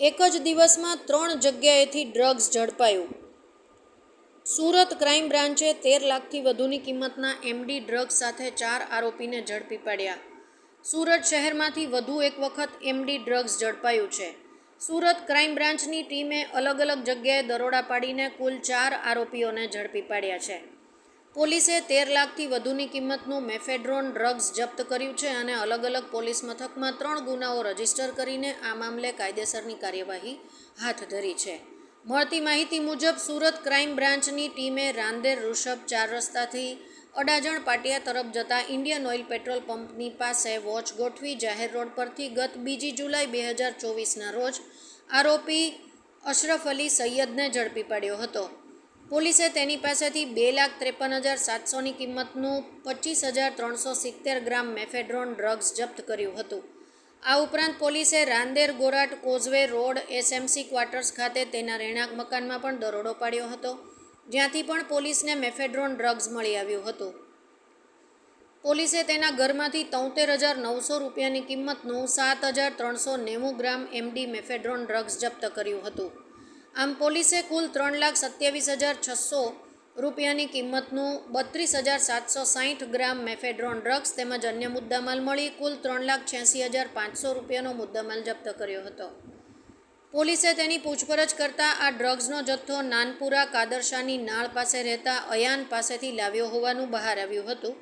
એક જ દિવસમાં ત્રણ જગ્યાએથી ડ્રગ્સ ઝડપાયું. સુરત ક્રાઇમ બ્રાન્ચે તેર લાખથી વધુની કિંમતના એમડી ડ્રગ્સ સાથે ચાર આરોપીને ઝડપી પાડ્યા. સુરત શહેરમાંથી વધુ એક વખત એમડી ડ્રગ્સ ઝડપાયું છે. સુરત ક્રાઇમ બ્રાન્ચની ટીમે અલગ અલગ જગ્યાએ દરોડા પાડીને કુલ ચાર આરોપીઓને ઝડપી પાડ્યા છે. પોલીસે તેર લાખથી વધુની કિંમતનું મેફેડ્રોન ડ્રગ્સ જપ્ત કર્યું છે અને અલગ અલગ પોલીસ મથકમાં ત્રણ ગુનાઓ રજિસ્ટર કરીને આ મામલે કાયદેસરની કાર્યવાહી હાથ ધરી છે. મળતી માહિતી મુજબ, સુરત ક્રાઇમ બ્રાન્ચની ટીમે રાંદેર ઋષભ ચાર રસ્તાથી અડાજણ પાટિયા તરફ જતા ઇન્ડિયન ઓઇલ પેટ્રોલ પંપની પાસે વોચ ગોઠવી જાહેર રોડ પરથી ગત બીજી જુલાઈ બે હજાર ચોવીસના રોજ આરોપી અશરફ અલી સૈયદને ઝડપી પાડ્યો હતો. પોલીસે તેની પાસેથી બે લાખ ત્રેપન હજાર સાતસોની કિંમતનું પચીસ હજાર ત્રણસો સિત્તેર ગ્રામ મેફેડ્રોન ડ્રગ્સ જપ્ત કર્યું હતું. આ ઉપરાંત પોલીસે Rander Gorat causeway road SMC quarters ખાતે તેના રહેણાંક મકાનમાં પણ દરોડો પાડ્યો હતો, જ્યાંથી પણ પોલીસને મેફેડ્રોન ડ્રગ્સ મળી આવ્યું હતું. પોલીસે તેના ઘરમાંથી તોતેર હજાર નવસો રૂપિયાની કિંમતનું સાત હજાર ત્રણસો નેવું ગ્રામ એમડી મેફેડ્રોન ડ્રગ્સ જપ્ત કર્યું હતું. આમ પોલીસે કુલ ત્રણ લાખ સત્યાવીસ હજાર છસો રૂપિયાની કિંમતનું બત્રીસ હજાર સાતસો સાહીઠ ગ્રામ મેફેડ્રોન ડ્રગ્સ તેમજ અન્ય મુદ્દામાલ મળી કુલ ત્રણ લાખ છ્યાસી હજાર પાંચસો રૂપિયાનો મુદ્દામાલ જપ્ત કર્યો હતો. પોલીસે તેની પૂછપરછ કરતાં આ ડ્રગ્સનો જથ્થો નાનપુરા કાદરશાની નાળ પાસે રહેતા અયાન પાસેથી લાવ્યો હોવાનું બહાર આવ્યું હતું.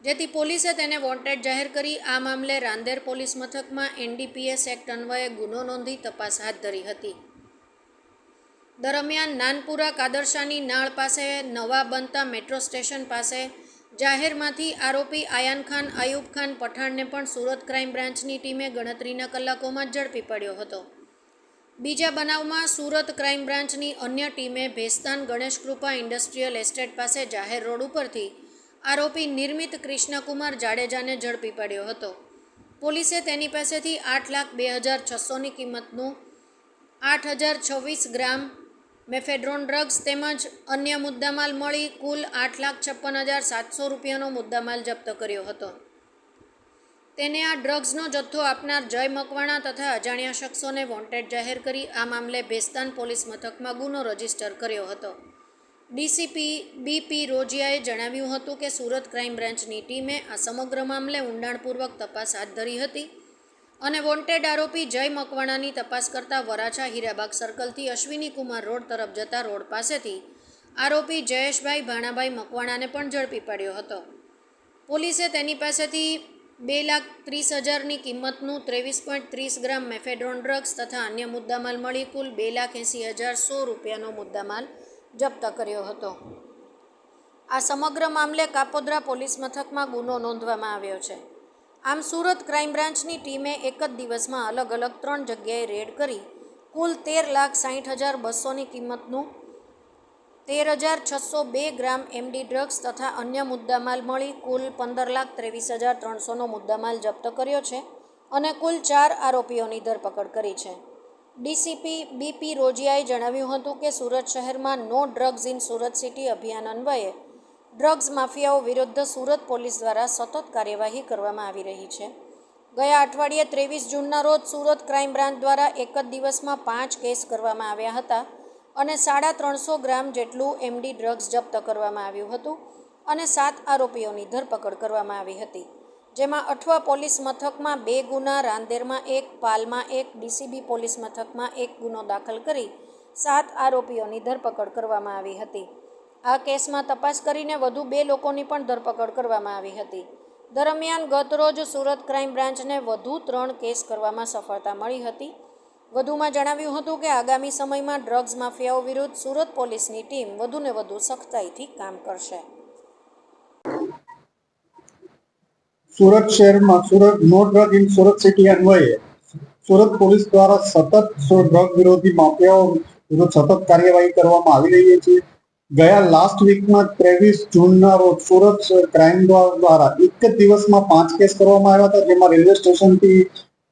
જેથી પોલીસે તેને વોન્ટેડ જાહેર કરી આ મામલે રાંદેર પોલીસ મથકમાં એનડીપીએસ એક્ટ અન્વયે ગુનો નોંધી તપાસ હાથ ધરી હતી. દરમિયાન નાનપુરા કાદરશાની નાળ પાસે નવા બનતા મેટ્રો સ્ટેશન પાસે જાહેરમાંથી આરોપી આયાન ખાન, આયુબ ખાન પઠાણને પણ સુરત ક્રાઇમ બ્રાન્ચની ટીમે ગણતરીના કલાકોમાં ઝડપી પડ્યો હતો. બીજા બનાવમાં સુરત ક્રાઇમ બ્રાન્ચની અન્ય ટીમે ભેસ્તાન ગણેશ કૃપા ઇન્ડસ્ટ્રીયલ એસ્ટેટ પાસે જાહેર રોડ ઉપરથી આરોપી નિર્મિત કૃષ્ણકુમાર જાડેજાને ઝડપી પાડ્યો હતો. પોલીસે તેની પાસેથી આઠ લાખ બે હજાર છસોની કિંમતનું આઠ હજાર છવ્વીસ ગ્રામ મેફેડ્રોન ડ્રગ્સ તેમજ અન્ય મુદ્દામાલ મળી કુલ આઠ લાખ છપ્પન હજાર સાતસો રૂપિયાનો મુદ્દામાલ જપ્ત કર્યો હતો. તેને આ ડ્રગ્સનો જથ્થો આપનાર જય મકવાણા તથા અજાણ્યા શખ્સોને વોન્ટેડ જાહેર કરી આ મામલે ભેસ્તાન પોલીસ મથકમાં ગુનો રજિસ્ટર કર્યો હતો. ડીસીપી બીપી રોજિયાએ જણાવ્યું હતું કે સુરત ક્રાઇમ બ્રાન્ચની ટીમે આ સમગ્ર મામલે ઊંડાણપૂર્વક તપાસ હાથ ધરી હતી. અને વોન્ટેડ આરોપી જય મકવાણાની તપાસ કરતા વરાછા હીરાબાગ સર્કલથી અશ્વિની કુમાર રોડ તરફ જતા રોડ પાસેથી આરોપી જયેશભાઈ ભાણાભાઈ મકવાણાને પણ ઝડપી પાડ્યો હતો. પોલીસે તેની પાસેથી બે લાખ ત્રીસ હજારની કિંમતનું ત્રેવીસ પોઈન્ટ ત્રીસ ગ્રામ મેફેડ્રોન ડ્રગ્સ તથા અન્ય મુદ્દામાલ મળી કુલ બે લાખ એંસી હજાર સો રૂપિયાનો મુદ્દામાલ જપ્ત કર્યો હતો. આ સમગ્ર મામલે કાપોદ્રા પોલીસ મથકમાં ગુનો નોંધવામાં આવ્યો છે. આમ સુરત ક્રાઇમ બ્રાન્ચની ટીમે એક જ દિવસમાં અલગ અલગ ત્રણ જગ્યાએ રેડ કરી કુલ તેર લાખ સાહીઠ હજાર બસોની કિંમતનું તેર હજાર છસો બે ગ્રામ એમડી ડ્રગ્સ તથા અન્ય મુદ્દામાલ મળી કુલ પંદર લાખ ત્રેવીસ હજાર ત્રણસોનો મુદ્દામાલ જપ્ત કર્યો છે અને કુલ ચાર આરોપીઓની ધરપકડ કરી છે. ડીસીપી બીપી રોજિયાએ જણાવ્યું હતું કે સુરત શહેરમાં no drugs in Surat city અભિયાન અન્વયે ડ્રગ્સ માફિયાઓ વિરુદ્ધ સુરત પોલીસ દ્વારા સતત કાર્યવાહી કરવામાં આવી રહી છે. ગયા અઠવાડિયે ત્રેવીસ જૂનના રોજ સુરત ક્રાઇમ બ્રાન્ચ દ્વારા એક જ દિવસમાં પાંચ કેસ કરવામાં આવ્યા હતા અને સાડા ત્રણસો ગ્રામ જેટલું એમડી ડ્રગ્સ જપ્ત કરવામાં આવ્યું હતું અને સાત આરોપીઓની ધરપકડ કરવામાં આવી હતી. જેમાં અઠવા પોલીસ મથકમાં બે ગુના, રાંદેરમાં એક, પાલમાં એક, ડીસીબી પોલીસ મથકમાં એક ગુનો દાખલ કરી સાત આરોપીઓની ધરપકડ કરવામાં આવી હતી. આ કેસમાં તપાસ કરીને વધુ બે લોકોની પણ ધરપકડ કરવામાં આવી હતી. દરમિયાન ગતરોજ સુરત ક્રાઇમ બ્રાન્ચને વધુ ત્રણ કેસ કરવામાં સફળતા મળી હતી. વધુમાં જણાવ્યું હતું કે આગામી સમયમાં ડ્રગ્સ માફિયાઓ વિરુદ્ધ સુરત પોલીસની ટીમ વધુને વધુ સખ્તાઈથી કામ કરશે. સુરત શહેરમાં Surat, no drug in Surat city અન્વયે સુરત પોલીસ દ્વારા સતત ડ્રગ વિરોધી માફિયાઓ વિરુદ્ધ સતત કાર્યવાહી કરવામાં આવી રહી છે. ગયા લાસ્ટ વીકમાં ત્રેવીસ જૂનના રોજ સુરત ક્રાઇમ દ્વારા એક જ દિવસમાં પાંચ કેસ કરવામાં આવ્યા હતા, જેમાં રેલવે સ્ટેશનથી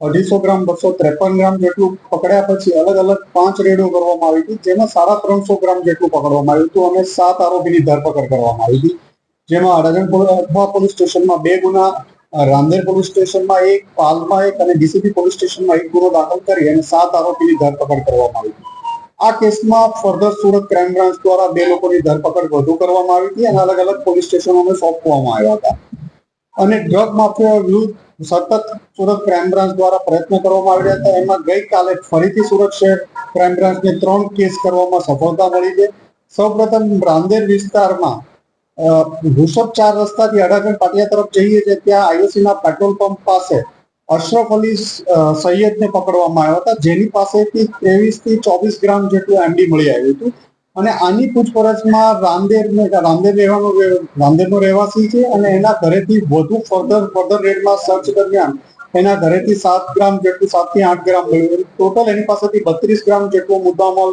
અઢીસો ગ્રામ, બસો ત્રેપન ગ્રામ જેટલું પકડ્યા પછી અલગ અલગ પાંચ રેડો કરવામાં આવી હતી, જેમાં સાડા ત્રણસો ગ્રામ જેટલું પકડવામાં આવ્યું હતું અને સાત આરોપીની ધરપકડ કરવામાં આવી હતી. જેમાં અડાજણ અઠવા પોલીસ સ્ટેશનમાં બે ગુના, રાંદેર પોલીસ સ્ટેશનમાં એક, પાલમાં એક અને ડીસીપી પોલીસ સ્ટેશનમાં એક ગુનો દાખલ કરી અને સાત આરોપીની ધરપકડ કરવામાં આવી આ કેસમાં ફર્ધર સુરત ક્રાઇમ બ્રાન્ચ દ્વારા બે લોકોની ધરપકડ વધુ કરવામાં આવી હતી અને અલગ અલગ પોલીસ સ્ટેશનોને સોંપવામાં આવ્યા હતા. અને ડ્રગ માફિયા વિરુદ્ધ સતત સુરત ક્રાઇમ બ્રાન્ચ દ્વારા પ્રયત્ન કરવામાં આવી રહ્યા હતા. એમાં ગઈકાલે ફરીથી સુરત શહેર ક્રાઇમ બ્રાન્ચને ત્રણ કેસ કરવામાં સફળતા મળી છે. સૌપ્રથમ રાંદેર વિસ્તારમાં અ, ચાર રસ્તાથી અડાજણ પાટિયા તરફ જઈએ છીએ ત્યાં આઈઓસી પેટ્રોલ પંપ પાસે અશરફ અલી સૈયદને પકડવામાં આવ્યા હતા. જેની પાસેથી ત્રેવીસથી ચોવીસ ગ્રામ જેટલું એમડી મળી આવ્યું હતું. અને આની પૂછપરછમાં રામદેવ રામદેવ રહેવાનો રામદેવનો રહેવાસી છે અને એના ઘરેથી વધુ ફર્ધર ફર્ધર રેડમાં સર્ચ દરમિયાન એના ઘરેથી સાત ગ્રામ જેટલું, સાતથી આઠ ગ્રામ મળ્યું ટોટલ એની પાસેથી બત્રીસ ગ્રામ જેટલો મુદ્દામાલ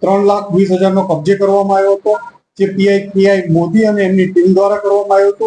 ત્રણ લાખ વીસ હજારનો કબજે કરવામાં આવ્યો હતો. જે પીઆઈ પીઆઈ મોદી અને એમની ટીમ દ્વારા કરવામાં આવ્યો હતો.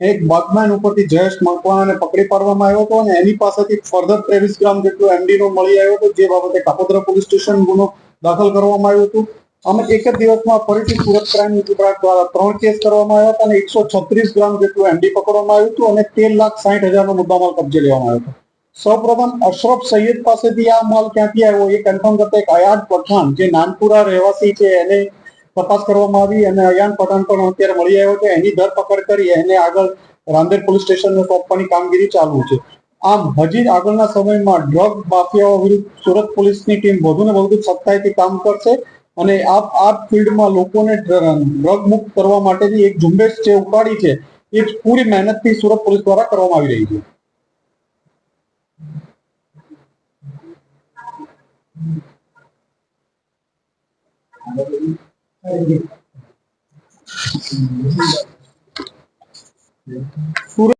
એક બગમેન ઉપરથી જયેશ મકવાણાને પકડી પાડવામાં આવ્યો હતો અને એની પાસેથી ફર્ધર ત્રેવીસ ગ્રામ જેટલું એમડી નો મળી આવ્યો હતો, જે બાબતે કાપોદ્રા પોલીસ સ્ટેશન ગુનો દાખલ કરવામાં આવ્યો હતો. અમે એક જ દિવસમાં ફરીથી સુરત ક્રાઇમ વિભાગ દ્વારા ત્રણ કેસ કરવામાં આવ્યા હતા અને એકસો છત્રીસ ગ્રામ જેટલું એમડી પકડવામાં આવ્યું હતું અને તેર લાખ સાઠ હજારનો મુદ્દામાલ કબજે લેવામાં આવ્યો હતો. સૌપ્રથમ અશરફ સૈયદ પાસેથી આ માલ ક્યાંથી આવ્યો એ કન્ફર્મ કરતા એક અયાદ પઠાણ જે નાનપુરા રહેવાસી છે, એને તપાસ કરવામાં આવી અને અયાન પઠાણ પણ અત્યારે મળી આવ્યો છે. એની ધરપકડ કરી એને આગળ રાંદેર પોલીસ સ્ટેશનને સોંપવાની કામગીરી ચાલુ છે. આમ હજી આગળના સમયમાં ડ્રગ માફિયાઓ વિરુદ્ધ સુરત પોલીસની ટીમ વધુ ને વધુ સખ્તાઈથી કામ કરશે અને આ આ ફિલ્ડમાં લોકોને ડ્રગ મુક્ત કરવા માટેની એક ઝુંબેશ જે ઉપાડી છે, એ પૂરી મહેનતથી સુરત પોલીસ દ્વારા કરવામાં આવી રહી છે. સુરત